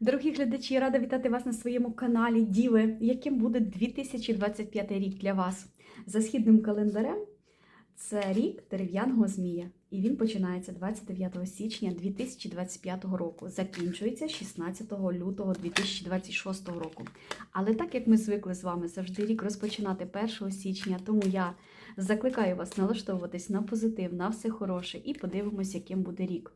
Дорогі глядачі, рада вітати вас на своєму каналі Діви, яким буде 2025 рік для вас. За східним календарем це рік дерев'яного змія, і він починається 29 січня 2025 року, закінчується 16 лютого 2026 року. Але так як ми звикли з вами завжди рік розпочинати 1 січня, тому я закликаю вас налаштовуватись на позитив, на все хороше, і подивимось, яким буде рік.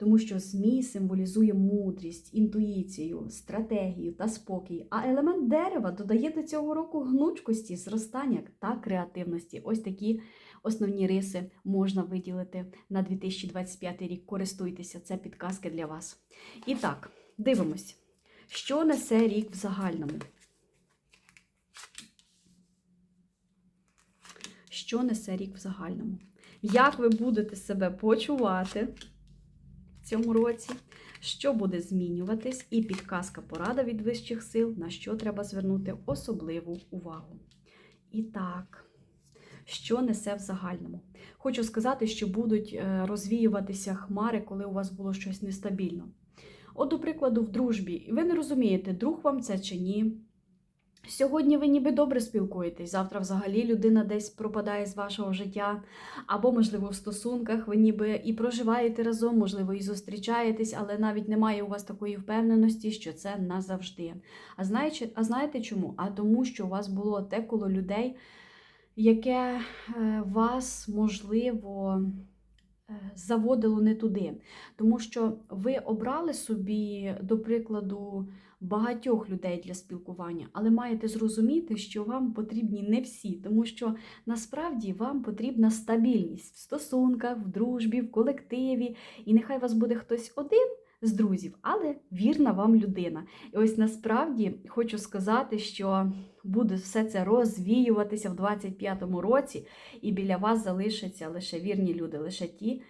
Тому що змій символізує мудрість, інтуїцію, стратегію та спокій. А елемент дерева додає до цього року гнучкості, зростання та креативності. Ось такі основні риси можна виділити на 2025 рік. Користуйтеся, це підказки для вас. І так, дивимось, що несе рік в загальному. Що несе рік в загальному? Як ви будете себе почувати? Цьому році, що буде змінюватись, і підказка порада від вищих сил, на що треба звернути особливу увагу. І так, що несе в загальному? Хочу сказати, що будуть е, розвіюватися хмари, коли у вас було щось нестабільно. От, до прикладу, в дружбі, ви не розумієте, друг вам це чи ні. Сьогодні ви ніби добре спілкуєтесь, завтра взагалі людина десь пропадає з вашого життя, або, можливо, в стосунках ви ніби і проживаєте разом, можливо, і зустрічаєтесь, але навіть немає у вас такої впевненості, що це назавжди. А знаєте, а знаєте чому? А тому, що у вас було те коло людей, яке е, вас, можливо, е, заводило не туди. Тому що ви обрали собі, до прикладу, багатьох людей для спілкування, але маєте зрозуміти, що вам потрібні не всі, тому що насправді вам потрібна стабільність в стосунках, в дружбі, в колективі, і нехай вас буде хтось один. З друзів, але вірна вам людина. І ось насправді хочу сказати, що буде все це розвіюватися в 25-му році, і біля вас залишаться лише вірні люди, лише ті,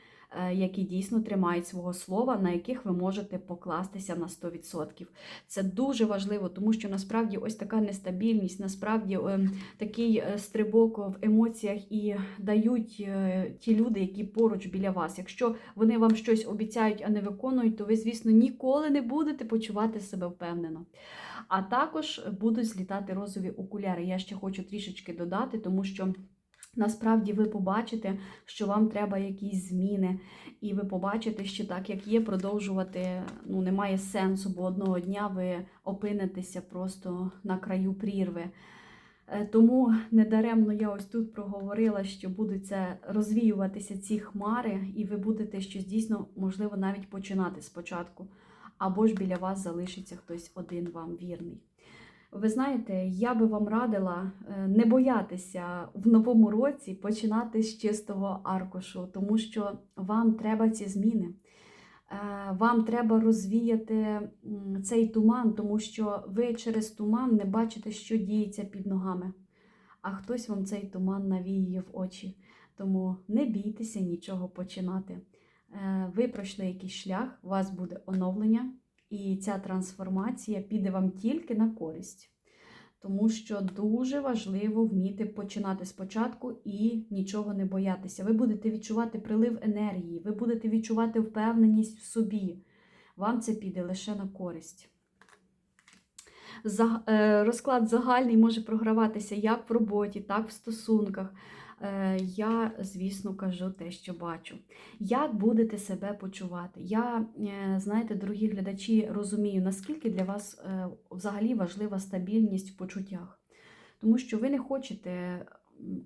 які дійсно тримають свого слова, на яких ви можете покластися на 100%. Це дуже важливо, тому що насправді ось така нестабільність, насправді е, такий е, стрибок в емоціях і дають е, ті люди, які поруч біля вас. Якщо вони вам щось обіцяють, а не виконують, то ви, звісно, ніколи не будете почувати себе впевнено. А також будуть злітати розові окуляри. Я ще хочу трішечки додати, тому що. Насправді ви побачите, що вам треба якісь зміни, і ви побачите, що так як є, продовжувати ну, немає сенсу, бо одного дня ви опинитеся просто на краю прірви. Е, Тому недаремно я ось тут проговорила, що будуть це розвіюватися ці хмари, і ви будете щось дійсно, можливо, навіть починати спочатку. Або ж біля вас залишиться хтось один вам вірний. Ви знаєте, я би вам радила е, не боятися в новому році починати з чистого аркушу, тому що вам треба ці зміни. Е, Вам треба розвіяти цей туман, тому що ви через туман не бачите, що діється під ногами, а хтось вам цей туман навіює в очі. Тому не бійтеся нічого починати. Е, Ви пройшли якийсь шлях, у вас буде оновлення. І ця трансформація піде вам тільки на користь. Тому що дуже важливо вміти починати спочатку і нічого не боятися. Ви будете відчувати прилив енергії, ви будете відчувати впевненість в собі. Вам це піде лише на користь. Е, Розклад загальний може програватися як в роботі, так в стосунках. Е, Я, звісно, кажу те, що бачу. Як будете себе почувати? Я, е, знаєте, дорогі глядачі, розумію, наскільки для вас е, взагалі важлива стабільність в почуттях. Тому що ви не хочете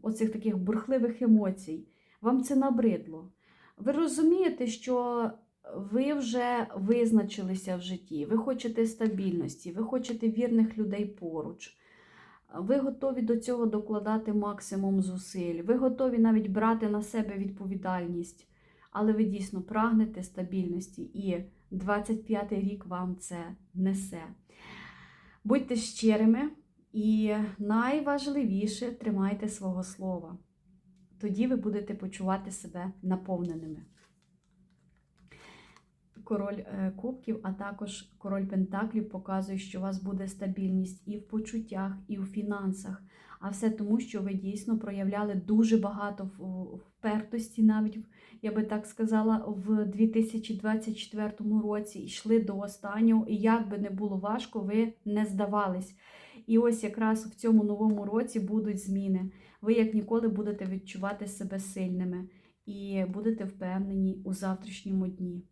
оцих таких бурхливих емоцій. Вам це набридло. Ви розумієте, що ви вже визначилися в житті, ви хочете стабільності, ви хочете вірних людей поруч. Ви готові до цього докладати максимум зусиль, ви готові навіть брати на себе відповідальність, але ви дійсно прагнете стабільності, і 25-й рік вам це несе. Будьте щирими і найважливіше тримайте свого слова. Тоді ви будете почувати себе наповненими. Король е, кубків, а також король пентаклів показує, що у вас буде стабільність і в почуттях, і в фінансах. А все тому, що ви дійсно проявляли дуже багато впертості навіть я би так сказала, в 2024 році йшли до останнього, і як би не було важко, ви не здавались. І ось якраз в цьому новому році будуть зміни. Ви як ніколи будете відчувати себе сильними і будете впевнені у завтрашньому дні.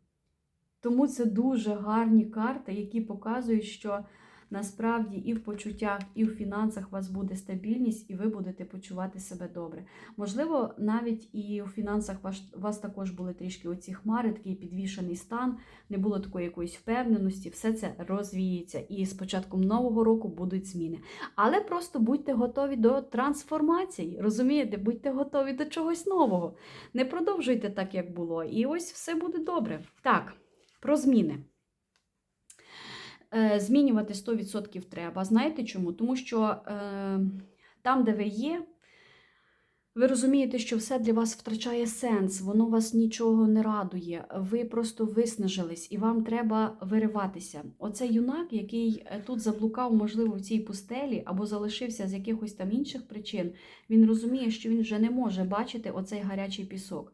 Тому це дуже гарні карти, які показують, що насправді і в почуттях, і в фінансах у вас буде стабільність, і ви будете почувати себе добре. Можливо, навіть і у фінансах у вас також були трішки оці хмари, такий підвішений стан, не було такої якоїсь впевненості, все це розвіється. І з початком нового року будуть зміни. Але просто будьте готові до трансформації. Розумієте, будьте готові до чогось нового. Не продовжуйте так, як було. І ось все буде добре. Так, про зміни. Е, Змінювати 100% треба. Знаєте чому? Тому що е, там, де ви є, ви розумієте, що все для вас втрачає сенс, воно вас нічого не радує. Ви просто виснажились і вам треба вириватися. Оцей юнак, який е, тут заблукав, можливо, в цій пустелі або залишився з якихось там інших причин, він розуміє, що він вже не може бачити оцей гарячий пісок.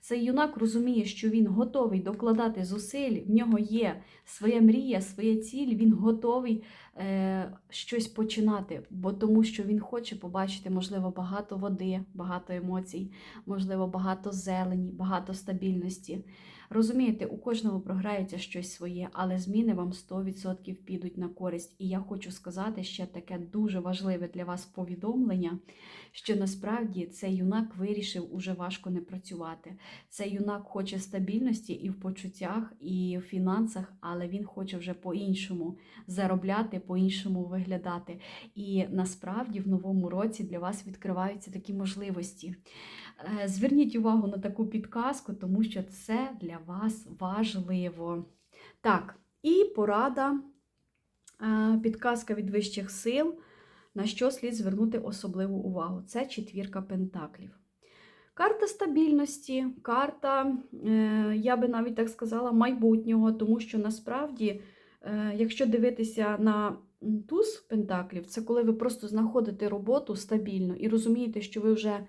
Цей юнак розуміє, що він готовий докладати зусиль, в нього є своя мрія, своя ціль, він готовий е, щось починати, бо тому що він хоче побачити, можливо, багато води, багато емоцій, можливо, багато зелені, багато стабільності. Розумієте, у кожного програється щось своє, але зміни вам 100% підуть на користь. І я хочу сказати ще таке дуже важливе для вас повідомлення, що насправді цей юнак вирішив уже важко не працювати. Цей юнак хоче стабільності і в почуттях, і в фінансах, але він хоче вже по-іншому заробляти, по-іншому виглядати. І насправді в новому році для вас відкриваються такі можливості. Е, Зверніть увагу на таку підказку, тому що це для вас важливо. Так, і порада, е, підказка від вищих сил, на що слід звернути особливу увагу. Це четвірка пентаклів. Карта стабільності, карта, е, я би навіть так сказала, майбутнього, тому що насправді, якщо дивитися на туз пентаклів, це коли ви просто знаходите роботу стабільно і розумієте, що ви вже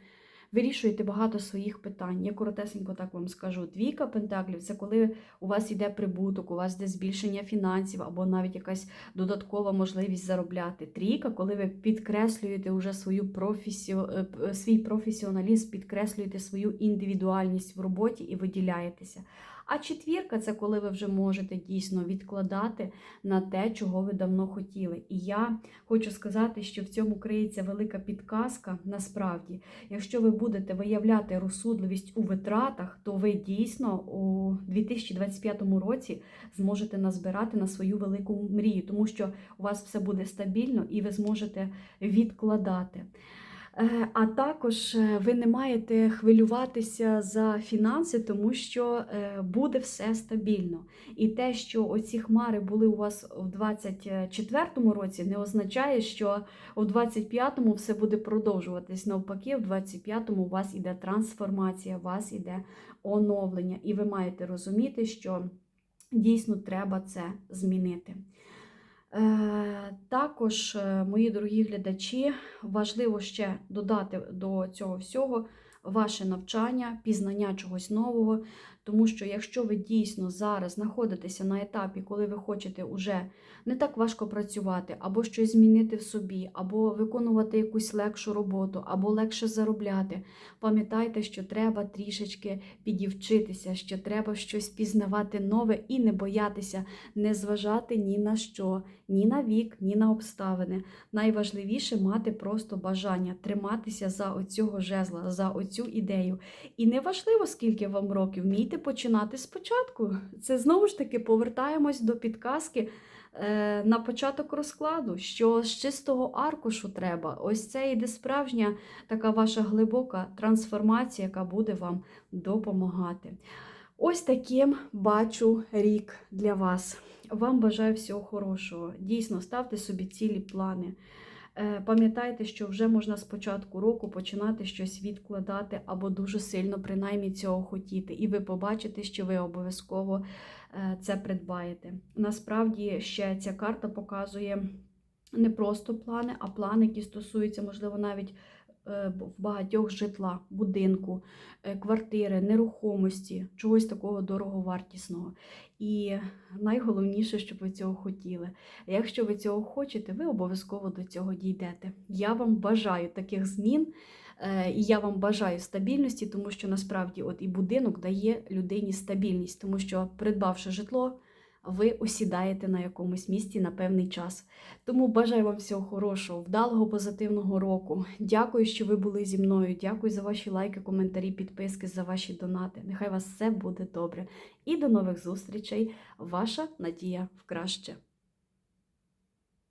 вирішуєте багато своїх питань. Я коротесенько так вам скажу. Двійка пентаклів це коли у вас йде прибуток, у вас йде збільшення фінансів або навіть якась додаткова можливість заробляти. Трійка, коли ви підкреслюєте вже свою професіо... е, свій професіоналізм, підкреслюєте свою індивідуальність в роботі і виділяєтеся. А четвірка це коли ви вже можете дійсно відкладати на те, чого ви давно хотіли. І я хочу сказати, що в цьому криється велика підказка. Насправді, якщо ви будете виявляти розсудливість у витратах, то ви дійсно у 2025 році зможете назбирати на свою велику мрію, тому що у вас все буде стабільно і ви зможете відкладати. Е, А також е, ви не маєте хвилюватися за фінанси, тому що е, буде все стабільно. І те, що оці хмари були у вас у 2024 році, не означає, що у 2025 все буде продовжуватись. Навпаки, в 2025 у вас іде трансформація, у вас іде оновлення, і ви маєте розуміти, що дійсно треба це змінити. Е, Також, е, мої дорогі глядачі, важливо ще додати до цього всього ваше навчання, пізнання чогось нового, тому що якщо ви дійсно зараз знаходитеся на етапі, коли ви хочете уже не так важко працювати, або щось змінити в собі, або виконувати якусь легшу роботу, або легше заробляти, пам'ятайте, що треба трішечки підівчитися, що треба щось пізнавати нове і не боятися, не зважати ні на що, ні на вік, ні на обставини. Найважливіше мати просто бажання триматися за оцього жезла, за оцю ідею. І неважливо, скільки вам років, вмійте починати спочатку. Це знову ж таки повертаємось до підказки е, на початок розкладу, що з чистого аркушу треба. Ось це іде справжня така ваша глибока трансформація, яка буде вам допомагати. Ось таким бачу рік для вас. Вам бажаю всього хорошого. Дійсно, ставте собі цілі плани. Е, Пам'ятайте, що вже можна з початку року починати щось відкладати або дуже сильно принаймні цього хотіти. І ви побачите, що ви обов'язково е, це придбаєте. Насправді ще ця карта показує не просто плани, а плани, які стосуються, можливо, навіть в багатьох житла, будинку, е, квартири, нерухомості, чогось такого дороговартісного. І найголовніше, щоб ви цього хотіли. Якщо ви цього хочете, ви обов'язково до цього дійдете. Я вам бажаю таких змін. е, І я вам бажаю стабільності, тому що насправді от і будинок дає людині стабільність, тому що придбавши житло, ви осідаєте на якомусь місці на певний час. Тому бажаю вам всього хорошого, вдалого, позитивного року. Дякую, що ви були зі мною. Дякую за ваші лайки, коментарі, підписки, за ваші донати. Нехай вас все буде добре. І до нових зустрічей. Ваша Надія в краще.